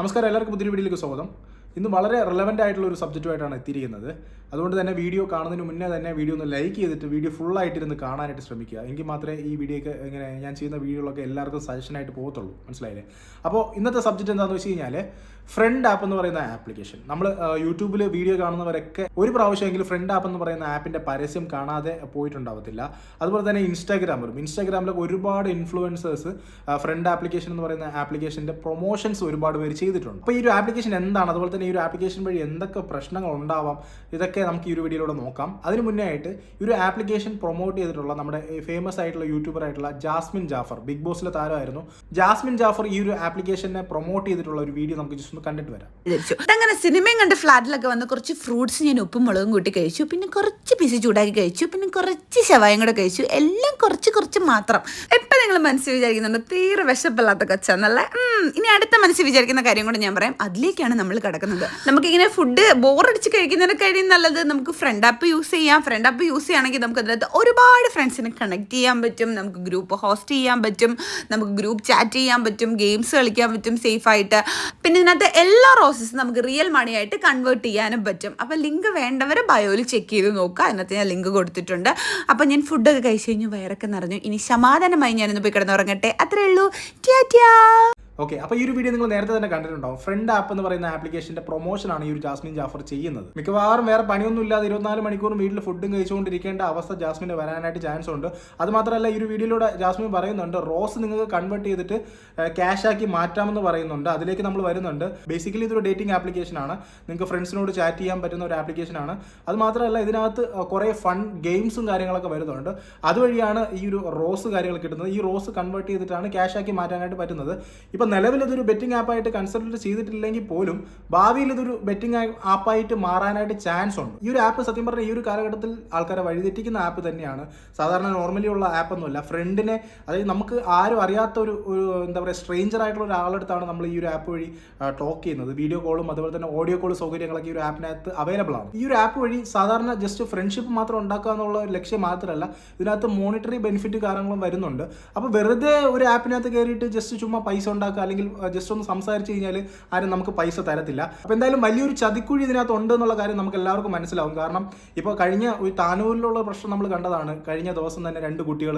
നമസ്കാരം എല്ലാവർക്കും പുതിയ വീഡിയോയിലേക്ക് സ്വാഗതം. ഇന്ന് വളരെ റിലവന്റ് ആയിട്ടുള്ള ഒരു സബ്ജക്റ്റുമായിട്ടാണ് എത്തിയിരിക്കുന്നത്. അതുകൊണ്ട് തന്നെ വീഡിയോ കാണുന്നതിന് മുന്നേ തന്നെ വീഡിയോ ഒന്ന് ലൈക്ക് ചെയ്തിട്ട് വീഡിയോ ഫുൾ ആയിട്ടിരുന്ന് കാണാനായിട്ട് ശ്രമിക്കുക. എങ്കിൽ മാത്രമേ ഈ വീഡിയോയൊക്കെ ഇങ്ങനെ ഞാൻ ചെയ്യുന്ന വീഡിയോകളൊക്കെ എല്ലാവർക്കും സജഷനായിട്ട് പോകത്തുള്ളൂ. മനസ്സിലായില്ലേ? അപ്പോൾ ഇന്നത്തെ സബ്ജക്റ്റ് എന്താണെന്ന് വെച്ച് കഴിഞ്ഞാൽ ഫ്രണ്ട് ആപ്പ് എന്ന് പറയുന്ന ആപ്ലിക്കേഷൻ നമ്മൾ യൂട്യൂബിൽ വീഡിയോ കാണുന്നവരൊക്കെ ഒരു പ്രാവശ്യമെങ്കിലും ഫ്രണ്ട് ആപ്പ് എന്ന് പറയുന്ന ആപ്പിന്റെ പരസ്യം കാണാതെ പോയിട്ടുണ്ടാവത്തില്ല. അതുപോലെ തന്നെ ഇൻസ്റ്റാഗ്രാമിലും ഇൻസ്റ്റാഗ്രാമിലൊക്കെ ഒരുപാട് ഇൻഫ്ലുവൻസേഴ്സ് ഫ്രണ്ട് ആപ്ലിക്കേഷൻ എന്ന് പറയുന്ന ആപ്ലിക്കേഷന്റെ പ്രൊമോഷൻസ് ഒരുപാട് പേര് ചെയ്തിട്ടുണ്ട്. അപ്പോൾ ഈ ഒരു ആപ്ലിക്കേഷൻ എന്താണ്? അതുപോലെ തന്നെ ഈ ഒരു ആപ്ലിക്കേഷൻ വഴി എന്തൊക്കെ പ്രശ്നങ്ങൾ ഉണ്ടാവാം? ഇതൊക്കെ നമുക്ക് ഈ ഒരു വീഡിയോയിലൂടെ നോക്കാം. അതിന് മുന്നേ ആയിട്ട് ഈ ഒരു ആപ്ലിക്കേഷൻ പ്രൊമോട്ട് ചെയ്തിട്ടുള്ള നമ്മുടെ ഫേമസ് ആയിട്ടുള്ള യൂട്യൂബർ ആയിട്ടുള്ള ജാസ്മിൻ ജാഫർ ബിഗ് ബോസിലെ താരമായിരുന്നു. ജാസ്മിൻ ജാഫർ ഈ ഒരു ആപ്ലിക്കേഷനെ പ്രൊമോട്ട് ചെയ്തിട്ടുള്ള ഒരു വീഡിയോ നമുക്ക് ജസ്റ്റ് കണ്ടിട്ട് വരാം. അങ്ങനെ സിനിമയും കണ്ട് ഫ്ലാറ്റിലൊക്കെ വന്ന് കുറച്ച് ഫ്രൂട്ട്സ് ഞാൻ ഉപ്പും മുളകും കൂട്ടി കഴിച്ചു. പിന്നെ കുറച്ച് പിസി ചൂടാക്കി കഴിച്ചു. പിന്നെ കുറച്ച് ശവായം കൂടെ കഴിച്ചു. എല്ലാം കുറച്ച് കുറച്ച് മാത്രം. നിങ്ങൾ മനസ്സിൽ വിചാരിക്കുന്നുണ്ട്. തീരെ വിശപ്പില്ലാത്ത കൊച്ചാന്നല്ലേ. ഇനി അടുത്ത മനസ്സിൽ വിചാരിക്കുന്ന കാര്യം കൂടെ ഞാൻ പറയാം. അതിലേക്കാണ് നമ്മൾ കിടക്കുന്നത്. നമുക്കിങ്ങനെ ഫുഡ് ബോറടിച്ച് കഴിക്കുന്നതിന് കഴിയും നല്ലത് നമുക്ക് ഫ്രണ്ട് ആപ്പ് യൂസ് ചെയ്യാം. ഫ്രണ്ട് ആപ്പ് യൂസ് ചെയ്യുകയാണെങ്കിൽ നമുക്ക് അതിനകത്ത് ഒരുപാട് ഫ്രണ്ട്സിനെ കണക്ട് ചെയ്യാൻ പറ്റും. നമുക്ക് ഗ്രൂപ്പ് ഹോസ്റ്റ് ചെയ്യാൻ പറ്റും. നമുക്ക് ഗ്രൂപ്പ് ചാറ്റ് ചെയ്യാൻ പറ്റും. ഗെയിംസ് കളിക്കാൻ പറ്റും സേഫ് ആയിട്ട്. പിന്നെ ഇതിനകത്ത് എല്ലാ റോസസും നമുക്ക് റിയൽ മണി ആയിട്ട് കൺവേർട്ട് ചെയ്യാനും പറ്റും. അപ്പോൾ ലിങ്ക് വേണ്ടവർ ബയോയിൽ ചെക്ക് ചെയ്ത് നോക്കുക അതിനകത്ത് ഞാൻ ലിങ്ക് കൊടുത്തിട്ടുണ്ട്. അപ്പോൾ ഞാൻ ഫുഡൊക്കെ കഴിച്ച് കഴിഞ്ഞ് വയറൊക്കെ നിറഞ്ഞു. ഇനി സമാധാനമായി ഞാനൊന്ന് പോയി കിടന്നുറങ്ങട്ടെ. അത്രേ ഉള്ളൂ. ടാറ്റാ ഓക്കെ അപ്പോൾ ഈ ഒരു വീഡിയോ നിങ്ങൾ നേരത്തെ തന്നെ കണ്ടിട്ടുണ്ടാവും. ഫ്രണ്ട് ആപ്പ് എന്ന് പറയുന്ന ആപ്ലിക്കേഷന്റെ പ്രൊമോഷനാണ് ഈ ഒരു ജാസ്മിൻ ജാഫർ ചെയ്യുന്നത്. മിക്കവാറും വേറെ പണിയൊന്നും ഇല്ലാതെ ഇരുപത്തിനാല് മണിക്കൂറും വീട്ടിൽ ഫുഡും കഴിച്ചുകൊണ്ടിരിക്കേണ്ട അവസ്ഥ ജാസ്മിന് വരാനായിട്ട് ചാൻസ് ഉണ്ട്. അത് മാത്രമല്ല ഈ ഒരു വീഡിയോയിലൂടെ ജാസ്മിൻ പറയുന്നുണ്ട് റോസ് നിങ്ങൾക്ക് കൺവേർട്ട് ചെയ്തിട്ട് ക്യാഷ് ആക്കി മാറ്റാമെന്ന് പറയുന്നുണ്ട്. അതിലേക്ക് നമ്മൾ വരുന്നുണ്ട്. ബേസിക്കലി ഇതൊരു ഡേറ്റിംഗ് ആപ്ലിക്കേഷൻ ആണ്. നിങ്ങൾക്ക് ഫ്രണ്ട്സിനോട് ചാറ്റ് ചെയ്യാൻ പറ്റുന്ന ഒരു ആപ്ലിക്കേഷൻ ആണ്. അത് മാത്രമല്ല ഇതിനകത്ത് കുറേ ഫൺ ഗെയിംസും കാര്യങ്ങളൊക്കെ വരുന്നുണ്ട്. അതുവഴിയാണ് ഈ ഒരു റോസ് കാര്യങ്ങൾ കിട്ടുന്നത്. ഈ റോസ് കൺവേർട്ട് ചെയ്തിട്ടാണ് ക്യാഷ് ആക്കി മാറ്റാനായിട്ട് പറ്റുന്നത്. ഇപ്പം നിലവിൽ ഇതൊരു ബെറ്റിംഗ് ആപ്പായിട്ട് കൺസിഡർ ചെയ്തിട്ടില്ലെങ്കിൽ പോലും ഭാവിയിൽ ഇതൊരു ബെറ്റിംഗ് ആപ്പായിട്ട് മാറാനായിട്ട് ചാൻസ് ഉണ്ട്. ഈ ഒരു ആപ്പ് സത്യം പറഞ്ഞാൽ ഈ ഒരു കാലഘട്ടത്തിൽ ആൾക്കാരെ വഴിതെറ്റിക്കുന്ന ആപ്പ് തന്നെയാണ്. സാധാരണ നോർമലി ഉള്ള ആപ്പ് ഒന്നുമല്ല. ഫ്രണ്ടിനെ അതായത് നമുക്ക് ആരും അറിയാത്ത ഒരു എന്താ പറയുക സ്ട്രേഞ്ചർ ആയിട്ടുള്ള ഒരാളെടുത്താണ് നമ്മൾ ഈ ഒരു ആപ്പ് വഴി ടോക്ക് ചെയ്യുന്നത്. വീഡിയോ കോളും അതുപോലെ തന്നെ ഓഡിയോ കോൾ സൗകര്യങ്ങളൊക്കെ ഈ ഒരു ആപ്പിനകത്ത് അവൈലബിൾ ആണ്. ഈ ഒരു ആപ്പ് വഴി സാധാരണ ജസ്റ്റ് ഫ്രണ്ട്ഷിപ്പ് മാത്രം ഉണ്ടാക്കുക എന്നുള്ള ലക്ഷ്യം മാത്രമല്ല ഇതിനകത്ത് മോണിറ്ററി ബെനിഫിറ്റ് കാര്യങ്ങളും വരുന്നുണ്ട്. അപ്പോൾ വെറുതെ ഒരു ആപ്പിനകത്ത് കയറിയിട്ട് ജസ്റ്റ് ചുമ്മാ പൈസ ഉണ്ടാക്കുക അല്ലെങ്കിൽ ജസ്റ്റ് ഒന്ന് സംസാരിച്ച് കഴിഞ്ഞാൽ ആരും നമുക്ക് പൈസ തരത്തില്ല. അപ്പോൾ എന്തായാലും വലിയൊരു ചതിക്കുഴി ഇതിനകത്ത് ഉണ്ട് എന്നുള്ള കാര്യം നമുക്ക് എല്ലാവർക്കും മനസ്സിലാവും. കാരണം ഇപ്പോൾ കഴിഞ്ഞ ഒരു താനൂരിലുള്ള പ്രശ്നം നമ്മൾ കണ്ടതാണ്. കഴിഞ്ഞ ദിവസം തന്നെ രണ്ട് കുട്ടികൾ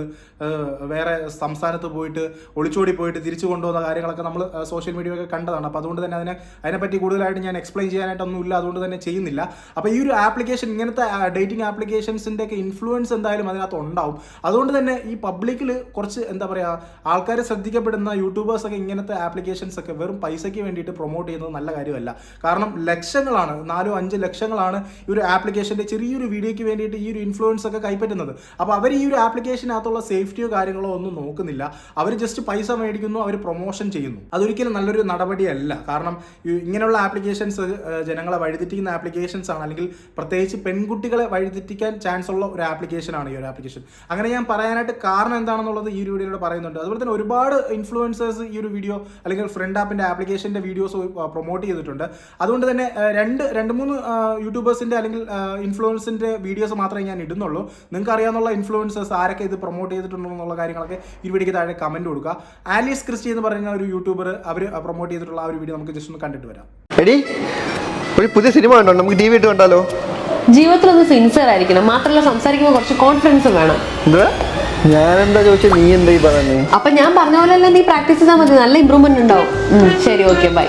വേറെ സംസ്ഥാനത്ത് പോയിട്ട് ഒളിച്ചോടി പോയിട്ട് തിരിച്ചു കൊണ്ടുവന്ന കാര്യങ്ങളൊക്കെ നമ്മൾ സോഷ്യൽ മീഡിയ ഒക്കെ കണ്ടതാണ്. അപ്പോൾ അതുകൊണ്ട് തന്നെ അതിനെ അതിനെപ്പറ്റി കൂടുതലായിട്ട് ഞാൻ എക്സ്പ്ലെയിൻ ചെയ്യാനായിട്ടൊന്നുമില്ല അതുകൊണ്ട് തന്നെ ചെയ്യുന്നില്ല. അപ്പോൾ ഈ ഒരു ആപ്ലിക്കേഷൻ ഇങ്ങനത്തെ ഡേറ്റിംഗ് ആപ്ലിക്കേഷൻസിന്റെ ഒക്കെ ഇൻഫ്ലുവൻസ് എന്തായാലും അതിനകത്ത് ഉണ്ടാവും. അതുകൊണ്ട് തന്നെ ഈ പബ്ലിക്കിൽ കുറച്ച് എന്താ പറയുക ആൾക്കാർ ശ്രദ്ധിക്കപ്പെടുന്ന യൂട്യൂബേഴ്സ് ഒക്കെ ഇങ്ങനത്തെ ആപ്ലിക്കേഷൻസ് ഒക്കെ വെറും പൈസയ്ക്ക് വേണ്ടിയിട്ട് പ്രൊമോട്ട് ചെയ്യുന്നത് നല്ല കാര്യമല്ല. കാരണം ലക്ഷങ്ങളാണ് നാലോ അഞ്ച് ലക്ഷങ്ങളാണ് ഈ ഒരു ആപ്ലിക്കേഷന്റെ ചെറിയൊരു വീഡിയോയ്ക്ക് വേണ്ടിയിട്ട് ഈ ഒരു ഇൻഫ്ലുവൻസ് ഒക്കെ കൈപ്പറ്റുന്നത്. അപ്പോൾ അവർ ഈ ഒരു ആപ്ലിക്കേഷനകത്തുള്ള സേഫ്റ്റിയോ കാര്യങ്ങളോ ഒന്നും നോക്കുന്നില്ല. അവർ ജസ്റ്റ് പൈസ മേടിക്കുന്നു അവർ പ്രൊമോഷൻ ചെയ്യുന്നു. അതൊരിക്കലും നല്ലൊരു നടപടിയല്ല. കാരണം ഇങ്ങനെയുള്ള ആപ്ലിക്കേഷൻസ് ജനങ്ങളെ വഴിതെറ്റിക്കുന്ന ആപ്ലിക്കേഷൻസ് ആണ്. അല്ലെങ്കിൽ പ്രത്യേകിച്ച് പെൺകുട്ടികളെ വഴിതെറ്റിക്കാൻ ചാൻസ് ഉള്ള ഒരു ആപ്ലിക്കേഷനാണ് ഈ ഒരു ആപ്ലിക്കേഷൻ അങ്ങനെ ഞാൻ പറയാനായിട്ട് കാരണം എന്താണെന്നുള്ളത് ഈ ഒരു വീഡിയോയിലൂടെ പറയുന്നുണ്ട്. അതുപോലെ തന്നെ ഒരുപാട് ഇൻഫ്ലുവൻസേഴ്സ് ഈ ഒരു വീഡിയോ അല്ലെങ്കിൽ ഫ്രണ്ട് ആപ്പിന്റെ ആപ്ലിക്കേഷന്റെ വീഡിയോസ് പ്രൊമോട്ട് ചെയ്തിട്ടുണ്ട്. അതുകൊണ്ട് തന്നെ രണ്ട് രണ്ട് മൂന്ന് യൂട്യൂബേഴ്സിന്റെ അല്ലെങ്കിൽ ഇൻഫ്ലുവൻസിന്റെ വീഡിയോസ് മാത്രമേ ഞാൻ ഇടുന്നുള്ളൂ. നിങ്ങൾക്ക് അറിയാവുന്ന ഇൻഫ്ലുവൻസേഴ്സ് ആരൊക്കെ ഇത് പ്രൊമോട്ട് ചെയ്തിട്ടുണ്ടോ എന്നുള്ള കാര്യങ്ങളൊക്കെ ഈ വീഡിയോയ്ക്ക് താഴെ കമന്റ് കൊടുക്കുക. ആലീസ് ക്രിസ്റ്റി എന്ന് പറയുന്ന ഒരു യൂട്യൂബർ അവർ പ്രൊമോട്ട് ചെയ്തിട്ടുള്ള ആ ഒരു വീഡിയോ നമുക്ക് ജസ്റ്റ് ഒന്ന് കണ്ടിട്ട് വരാം. എടി ഒരു പുതിയ സിനിമ ഉണ്ടോ നമുക്ക് ടി വി ഇട്ട് കണ്ടാലോ? ജീവിതത്തിൽ ഒന്ന് സിൻസിയർ ആയിരിക്കണം. മാത്രമല്ല സംസാരിക്കുമ്പോൾ കുറച്ച് കോൺഫിഡൻസ് വേണം. എന്താ ഞാനെന്താ ചോദിച്ചത് നീ എന്താ ഈ പറയുന്നേ? അപ്പൊ ഞാൻ പറഞ്ഞ പോലെ നീ പ്രാക്ടീസ് ചെയ്താൽ മതി. നല്ല ഇമ്പ്രൂവ്മെന്റ് ഉണ്ടാവും. ശരി ഓക്കെ ബൈ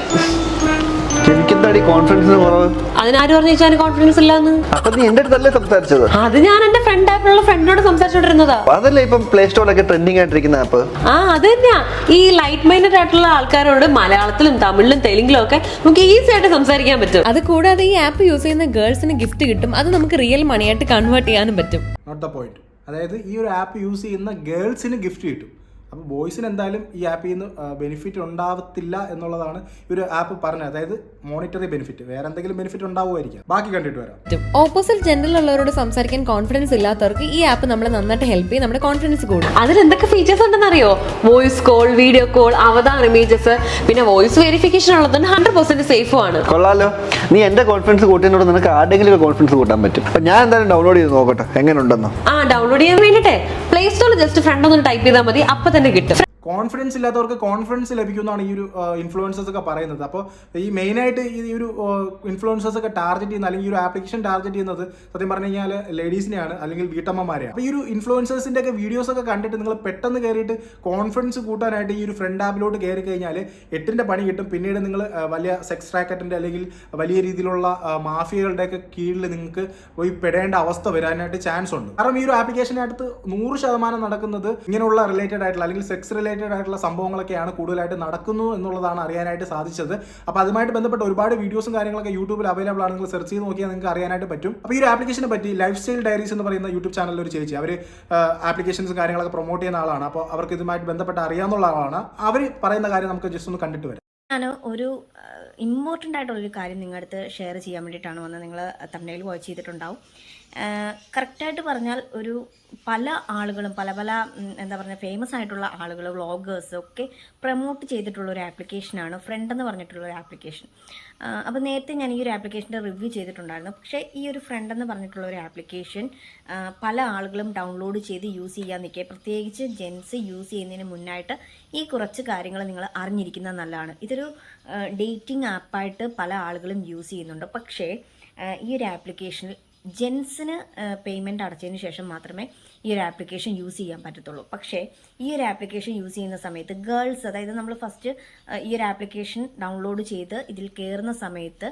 എനിക്കെന്താടി കോൺഫിഡൻസിന് കുറവ്? അതിനാര് പറഞ്ഞു വെച്ചാൽ കോൺഫിഡൻസ് ഇല്ലാന്ന്? അപ്പൊ നീ എന്റെ അടുത്തല്ലേ സംസാരിച്ചത്? അത് ഞാൻ എന്റെ ഫ്രണ്ട് ആപ്പിലുള്ള ഫ്രണ്ടിനോട് സംസാരിച്ചോണ്ടിരുന്നതാ. അപ്പൊ അതല്ലേ ഇപ്പം പ്ലേ സ്റ്റോറിലൊക്കെ ട്രെൻഡിങ് ആയിട്ടിരിക്കുന്ന ആപ്പ് ആ അത് തന്നെയാ. ഈ ലൈറ്റ് മൈൻഡഡ് ആയിട്ടുള്ള ആൾക്കാരോട് മലയാളത്തിലും തമിഴിലും തെലുങ്കിലും ഒക്കെ നമുക്ക് ഈസി ആയിട്ട് സംസാരിക്കാൻ പറ്റും. അത് കൂടാതെ ഈ ആപ്പ് യൂസ് ചെയ്യുന്ന ഗേൾസിന് ഗിഫ്റ്റ് കിട്ടും. അത് നമുക്ക് റിയൽ മണിയായിട്ട് കൺവേർട്ട് ചെയ്യാനും പറ്റും. നോട്ട് ദ പോയിന്റ് അതായത് ഈ ഒരു ആപ്പ് യൂസ് ചെയ്യുന്ന ഗേൾസിന് ഗിഫ്റ്റ് കിട്ടും. അപ്പോൾ ബോയ്സിന് എന്തായാലും ഈ ആപ്പിൽ നിന്ന് ബെനിഫിറ്റ് ഉണ്ടാവത്തില്ല എന്നുള്ളതാണ് ഈ ഒരു ആപ്പ് പറഞ്ഞത്. അതായത് മോണിറ്ററി ബെനിഫിറ്റ് വേറെ എന്തെങ്കിലും ബെനിഫിറ്റ് ഉണ്ടാവുമായിരിക്കാം. ബാക്കി കണ്ടിട്ട് വരാം. ഓപ്പോസിറ്റ് ജനറൽ ജെൻഡറിലുള്ളവരോട് സംസാരിക്കാൻ കോൺഫിഡൻസ് ഇല്ലാത്തവർക്ക് ഈ ആപ്പ് നമ്മളെ നന്നായിട്ട് ഹെൽപ്പ് ചെയ്യും നമ്മുടെ കോൺഫിഡൻസ് കൂടും. അതിൽ എന്തൊക്കെ ഫീച്ചേഴ്സ് ഉണ്ടെന്ന് അറിയോ voice call video call avatar images പിന്നെ വോയിസ് വെരിഫിക്കേഷൻ ഉള്ളതുകൊണ്ട് ഹൺഡ്രഡ് പെർസെന്റ് സേഫും ആണ്. കൊള്ളാലോ. നീ എന്റെ കോൺഫിഡൻസ് കൂട്ടിയോട് നിനക്ക് ആരുടെങ്കിലും കോൺഫിഡൻസ് കൂട്ടാൻ പറ്റും. ഞാൻ എന്തായാലും ഡൗൺലോഡ് ചെയ്ത് നോക്കട്ടെ. എങ്ങനെയുണ്ടെന്ന് ആ ഡൗൺലോഡ് ചെയ്യാൻ വേണ്ടിട്ടെ. പ്ലേ സ്റ്റോറിൽ ജസ്റ്റ് ഫ്രണ്ട് ഒന്ന് ടൈപ്പ് ചെയ്താൽ മതി. അപ്പൊ തന്നെ കിട്ടും. കോൺഫിഡൻസ് ഇല്ലാത്തവർക്ക് കോൺഫിഡൻസ് ലഭിക്കുന്നതാണ് ഈ ഒരു ഇൻഫ്ലുവൻസേഴ്സ് ഒക്കെ പറയുന്നത്. അപ്പോൾ ഈ മെയിനായിട്ട് ഈ ഒരു ഇൻഫ്ലുവൻസേഴ്സ് ഒക്കെ ടാർഗറ്റ് ചെയ്യുന്ന അല്ലെങ്കിൽ ഈ ഒരു ആപ്ലിക്കേഷൻ ടാർഗറ്റ് ചെയ്യുന്നത് സത്യം പറഞ്ഞു കഴിഞ്ഞാൽ ലേഡീസിനെയാണ് അല്ലെങ്കിൽ വീട്ടമ്മമാരെയാണ്. അപ്പോൾ ഈ ഒരു ഇൻഫ്ലുവൻസേഴ്സിന്റെ ഒക്കെ വീഡിയോസ് ഒക്കെ കണ്ടിട്ട് നിങ്ങൾ പെട്ടെന്ന് കയറിയിട്ട് കോൺഫിഡൻസ് കൂട്ടാനായിട്ട് ഈ ഒരു ഫ്രണ്ട് ആപ്പിലോട്ട് കയറി കഴിഞ്ഞാൽ എട്ടിന്റെ പണി കിട്ടും. പിന്നീട് നിങ്ങൾ വലിയ സെക്സ് റാക്കറ്റിന്റെ അല്ലെങ്കിൽ വലിയ രീതിയിലുള്ള മാഫിയകളുടെ ഒക്കെ കീഴിൽ നിങ്ങൾക്ക് പോയി പെടേണ്ട അവസ്ഥ വരാനായിട്ട് ചാൻസ് ഉണ്ട്. കാരണം ഈ ഒരു ആപ്ലിക്കേഷനകത്ത് നൂറ് ശതമാനം നടക്കുന്നത് ഇങ്ങനെയുള്ള റിലേറ്റഡ് ആയിട്ടുള്ള അല്ലെങ്കിൽ സെക്സ് റിലേറ്റഡ് ആയിട്ടുള്ള സംഭവങ്ങളൊക്കെയാണ് കൂടുതലായിട്ട് നടക്കുന്നു എന്നുള്ളതാണ് അറിയാനായിട്ട് സാധിച്ചത്. അപ്പോൾ അതുമായിട്ട് ബന്ധപ്പെട്ട ഒരുപാട് വീഡിയോസും കാര്യങ്ങളൊക്കെ യൂട്യൂബിൽ അവൈലബിൾ ആണെങ്കിൽ സെർച്ച് ചെയ്ത് നോക്കിയാൽ നിങ്ങൾക്ക് അറിയാനായിട്ട് പറ്റും. അപ്പോൾ ഈ ഒരു ആപ്ലിക്കേഷനെ പറ്റി ലൈഫ് സ്റ്റൈൽ ഡയറീസ് എന്ന് പറയുന്ന യൂട്യൂബ് ചാനലിൽ ഒരു ചേച്ചി അവർ ആപ്ലിക്കേഷൻസും കാര്യങ്ങളൊക്കെ പ്രൊമോട്ട് ചെയ്യുന്ന ആളാണ്. അപ്പോൾ അവർക്ക് ഇതുമായിട്ട് ബന്ധപ്പെട്ട് അറിയാവുന്ന ആളാണ്. അവർ പറയുന്ന കാര്യം നമുക്ക് ജസ്റ്റ് ഒന്ന് കണ്ടിട്ട് വരാം. ഞാൻ ഒരു ഇമ്പോർട്ടന്റ് ആയിട്ടുള്ളൊരു കാര്യം നിങ്ങളുടെ അടുത്ത് ഷെയർ ചെയ്യാൻ വേണ്ടിയിട്ടാണ് വന്നത്. നിങ്ങൾ തമിഴിൽ വാച്ച് ചെയ്തിട്ടുണ്ടാവും. കറക്റ്റായിട്ട് പറഞ്ഞാൽ ഒരു പല ആളുകളും പല പല എന്താ പറയുക ഫേമസ് ആയിട്ടുള്ള ആളുകൾ വ്ളോഗേഴ്സ് ഒക്കെ പ്രൊമോട്ട് ചെയ്തിട്ടുള്ള ഒരു ആപ്ലിക്കേഷനാണ് ഫ്രണ്ട് എന്ന് പറഞ്ഞിട്ടുള്ള ഒരു ആപ്ലിക്കേഷൻ അപ്പോൾ നേരത്തെ ഞാൻ ഈ ഒരു ആപ്ലിക്കേഷന്റെ റിവ്യൂ ചെയ്തിട്ടുണ്ടായിരുന്നു. പക്ഷേ ഈ ഒരു ഫ്രണ്ട് എന്ന് പറഞ്ഞിട്ടുള്ള ഒരു ആപ്ലിക്കേഷൻ പല ആളുകളും ഡൗൺലോഡ് ചെയ്ത് യൂസ് ചെയ്യാൻ നിൽക്കുക. പ്രത്യേകിച്ച് ജെൻസ് യൂസ് ചെയ്യുന്നതിന് മുന്നായിട്ട് ഈ കുറച്ച് കാര്യങ്ങൾ നിങ്ങൾ അറിഞ്ഞിരിക്കുന്നത് നല്ലതാണ്. ഇതൊരു ഡേറ്റിംഗ് ആപ്പായിട്ട് പല ആളുകളും യൂസ് ചെയ്യുന്നുണ്ട്. പക്ഷേ ഈ ഒരു ആപ്ലിക്കേഷനിൽ ജെൻസിന് പേയ്മെന്റ് അടച്ചതിന് ശേഷം മാത്രമേ ഈ ഒരു ആപ്ലിക്കേഷൻ യൂസ് ചെയ്യാൻ പറ്റത്തുള്ളൂ. പക്ഷേ ഈ ഒരു ആപ്ലിക്കേഷൻ യൂസ് ചെയ്യുന്ന സമയത്ത് ഗേൾസ് അതായത് നമ്മൾ ഫസ്റ്റ് ഈ ഒരു ആപ്ലിക്കേഷൻ ഡൗൺലോഡ് ചെയ്ത് ഇതിൽ കയറുന്ന സമയത്ത്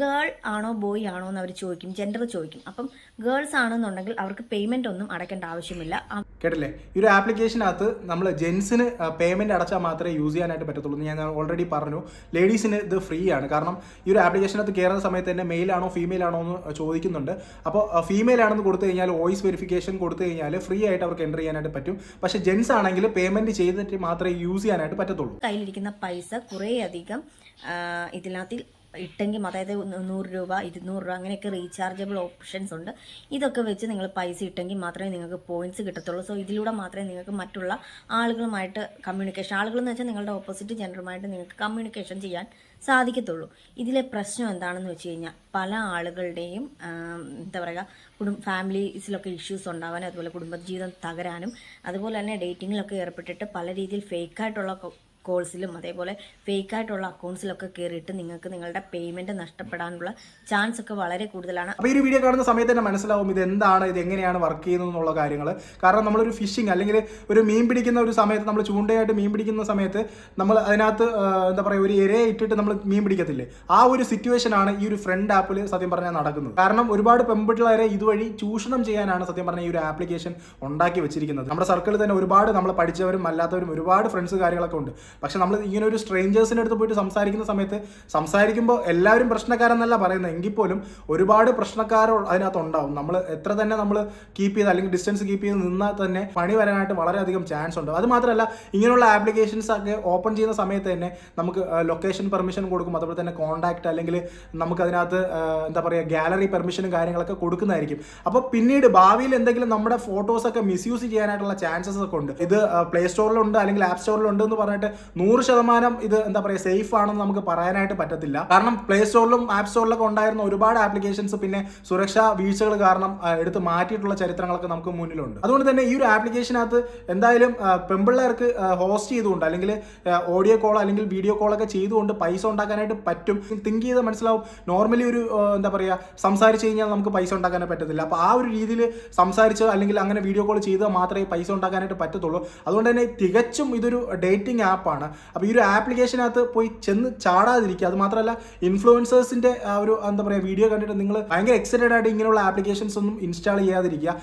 ഗേൾ ആണോ ബോയ് ആണോ എന്ന് അവർ ചോദിക്കും ജെൻഡർ ചോദിക്കും. അപ്പം ഗേൾസ് ആണെന്നുണ്ടെങ്കിൽ അവർക്ക് പേയ്മെന്റ് ഒന്നും അടയ്ക്കേണ്ട ആവശ്യമില്ല. കേട്ടില്ലേ? ഈ ഒരു ആപ്ലിക്കേഷനകത്ത് നമ്മൾ ജെൻസിന് പേയ്മെന്റ് അടച്ചാൽ മാത്രമേ യൂസ് ചെയ്യാനായിട്ട് പറ്റത്തുള്ളൂ ഞാൻ ഓൾറെഡി പറഞ്ഞു. ലേഡീസിന് ഇത് ഫ്രീ ആണ്. കാരണം ഈ ഒരു ആപ്ലിക്കേഷനകത്ത് കയറുന്ന സമയത്ത് തന്നെ മെയിൽ ആണോ ഫീമെയിൽ ആണോ എന്ന് ചോദിക്കുന്നുണ്ട്. അപ്പോൾ ഫീമെയിൽ ആണെന്ന് കൊടുത്തു കഴിഞ്ഞാൽ വോയിസ് വെരിഫിക്കേഷൻ കൊടുത്തു കഴിഞ്ഞാൽ ഫ്രീ ആയിട്ട് അവർക്ക് എന്റർ ചെയ്യാനായിട്ട് പറ്റും. പക്ഷേ ജെൻസ് ആണെങ്കിൽ പേയ്മെന്റ് ചെയ്തിട്ട് മാത്രമേ യൂസ് ചെയ്യാനായിട്ട് പറ്റത്തുള്ളൂ. കയ്യിലിരിക്കുന്ന പൈസ കുറേയധികം ഇതിനകത്ത് ഇട്ടെങ്കിൽ അതായത് നൂറ് രൂപ ഇരുന്നൂറ് രൂപ അങ്ങനെയൊക്കെ റീചാർജബിൾ ഓപ്ഷൻസ് ഉണ്ട്. ഇതൊക്കെ വെച്ച് നിങ്ങൾ പൈസ ഇട്ടെങ്കിൽ മാത്രമേ നിങ്ങൾക്ക് പോയിന്റ്സ് കിട്ടത്തുള്ളൂ. സോ ഇതിലൂടെ മാത്രമേ നിങ്ങൾക്ക് മറ്റുള്ള ആളുകളുമായിട്ട് കമ്മ്യൂണിക്കേഷൻ ആളുകൾ എന്ന് വെച്ചാൽ നിങ്ങളുടെ ഓപ്പോസിറ്റ് ജെൻഡറുമായിട്ട് നിങ്ങൾക്ക് കമ്മ്യൂണിക്കേഷൻ ചെയ്യാൻ സാധിക്കത്തുള്ളൂ. ഇതിലെ പ്രശ്നം എന്താണെന്ന് വെച്ച് കഴിഞ്ഞാൽ പല ആളുകളുടെയും എന്താ പറയുക കുടുംബ ഫാമിലീസിലൊക്കെ ഇഷ്യൂസ് ഉണ്ടാവാനും അതുപോലെ കുടുംബജീവിതം തകരാനും അതുപോലെ തന്നെ ഡേറ്റിങ്ങിലൊക്കെ ഏർപ്പെട്ടിട്ട് പല രീതിയിൽ ഫേക്കായിട്ടുള്ള കോൾസിലും അതേപോലെ ഫേക്ക് ആയിട്ടുള്ള അക്കൗണ്ട്സിലൊക്കെ കയറിയിട്ട് നിങ്ങൾക്ക് നിങ്ങളുടെ പേയ്മെന്റ് നഷ്ടപ്പെടാനുള്ള ചാൻസ് ഒക്കെ വളരെ കൂടുതലാണ്. അപ്പോൾ ഈ വീഡിയോ കാണുന്ന സമയത്ത് തന്നെ മനസ്സിലാവും ഇത് എന്താണ് ഇത് എങ്ങനെയാണ് വർക്ക് ചെയ്യുന്നത് എന്നുള്ള കാര്യങ്ങൾ കാരണം നമ്മളൊരു ഫിഷിംഗ് അല്ലെങ്കിൽ ഒരു മീൻ പിടിക്കുന്ന ഒരു സമയത്ത് നമ്മൾ ചൂണ്ടയായിട്ട് മീൻ പിടിക്കുന്ന സമയത്ത് നമ്മൾ അതിനകത്ത് എന്താ പറയുക ഒരു ഇരയെ ഇട്ടിട്ട് നമ്മൾ മീൻ പിടിക്കത്തില്ലേ? ആ ഒരു സിറ്റുവേഷൻ ആണ് ഈ ഒരു ഫ്രണ്ട് ആപ്പിൽ സത്യം പറഞ്ഞാൽ നടക്കുന്നത്. കാരണം ഒരുപാട് പെൺപിള്ളേരെ ഇതുവഴി ചൂഷണം ചെയ്യാനാണ് സത്യം പറഞ്ഞാൽ ഈ ഒരു ആപ്ലിക്കേഷൻ ഉണ്ടാക്കി വെച്ചിരിക്കുന്നത്. നമ്മുടെ സർക്കിളിൽ തന്നെ ഒരുപാട് നമ്മൾ പഠിച്ചവരും അല്ലാത്തവരും ഒരുപാട് ഫ്രണ്ട്സ് കാര്യങ്ങളൊക്കെ ഉണ്ട്. പക്ഷെ നമ്മൾ ഇങ്ങനെ ഒരു സ്ട്രേഞ്ചേഴ്സിന്റെ അടുത്ത് പോയിട്ട് സംസാരിക്കുന്ന സമയത്ത് സംസാരിക്കുമ്പോൾ എല്ലാവരും പ്രശ്നക്കാരെന്നല്ല പറയുന്നത്. എങ്കിൽ പോലും ഒരുപാട് പ്രശ്നക്കാർ അതിനകത്ത് ഉണ്ടാവും. നമ്മൾ എത്ര തന്നെ നമ്മൾ കീപ്പ് ചെയ്ത് അല്ലെങ്കിൽ ഡിസ്റ്റൻസ് കീപ്പ് ചെയ്ത് നിന്നാൽ തന്നെ പണി വരാനായിട്ട് വളരെയധികം ചാൻസ് ഉണ്ട്. അത് മാത്രമല്ല ഇങ്ങനെയുള്ള ആപ്ലിക്കേഷൻസ് ഒക്കെ ഓപ്പൺ ചെയ്യുന്ന സമയത്ത് തന്നെ നമുക്ക് ലൊക്കേഷൻ പെർമിഷൻ കൊടുക്കും. അതുപോലെ തന്നെ കോൺടാക്ട് അല്ലെങ്കിൽ നമുക്ക് അതിനകത്ത് എന്താ പറയുക ഗാലറി പെർമിഷനും കാര്യങ്ങളൊക്കെ കൊടുക്കുന്നതായിരിക്കും. അപ്പോൾ പിന്നീട് ഭാവിയിൽ എന്തെങ്കിലും നമ്മുടെ ഫോട്ടോസ് ഒക്കെ മിസ്യൂസ് ചെയ്യാനായിട്ടുള്ള ചാൻസസ് ഒക്കെ ഉണ്ട്. ഇത് പ്ലേ സ്റ്റോറിലുണ്ട് അല്ലെങ്കിൽ ആപ്പ് സ്റ്റോറിലുണ്ട് എന്ന് പറഞ്ഞിട്ട് നൂറ് ശതമാനം ഇത് എന്താ പറയുക സേഫ് ആണെന്ന് നമുക്ക് പറയാനായിട്ട് പറ്റത്തില്ല. കാരണം പ്ലേ സ്റ്റോറിലും ആപ്പ് സ്റ്റോറിലൊക്കെ ഉണ്ടായിരുന്ന ഒരുപാട് ആപ്ലിക്കേഷൻസ് പിന്നെ സുരക്ഷാ വീഴ്ചകൾ കാരണം എടുത്ത് മാറ്റിയിട്ടുള്ള ചരിത്രങ്ങളൊക്കെ നമുക്ക് മുന്നിലുണ്ട്. അതുകൊണ്ട് തന്നെ ഈ ഒരു ആപ്ലിക്കേഷനകത്ത് എന്തായാലും പെമ്പിള്ളേർക്ക് ഹോസ്റ്റ് ചെയ്തുകൊണ്ട് അല്ലെങ്കിൽ ഓഡിയോ കോൾ അല്ലെങ്കിൽ വീഡിയോ കോളൊക്കെ ചെയ്തുകൊണ്ട് പൈസ ഉണ്ടാക്കാനായിട്ട് പറ്റും. തിങ്ക് ചെയ്ത് മനസ്സിലാവും. നോർമലി ഒരു എന്താ പറയുക സംസാരിച്ച് കഴിഞ്ഞാൽ നമുക്ക് പൈസ ഉണ്ടാക്കാനേ പറ്റത്തില്ല. അപ്പോൾ ആ ഒരു രീതിയിൽ സംസാരിച്ച് അല്ലെങ്കിൽ അങ്ങനെ വീഡിയോ കോൾ ചെയ്താൽ മാത്രമേ പൈസ ഉണ്ടാക്കാനായിട്ട് പറ്റത്തുള്ളൂ. അതുകൊണ്ട് തന്നെ തികച്ചും ഇതൊരു ഡേറ്റിംഗ് ആപ്പാണ് അപ്പോൾ ഈ ഒരു ആപ്ലിക്കേഷനകത്ത് പോയി ചെന്ന് ചാടാതിരിക്കുക. അത് മാത്രമല്ല ഇൻഫ്ലുവൻസേഴ്സിന്റെ ഒരു എന്താ പറയുക വീഡിയോ കണ്ടിട്ട് നിങ്ങൾ ഭയങ്കര എക്സൈറ്റഡ് ആയിട്ട് ഇങ്ങനെയുള്ള ആപ്ലിക്കേഷൻസ് ഒന്നും ഇൻസ്റ്റാൾ ചെയ്യാതിരിക്കുക.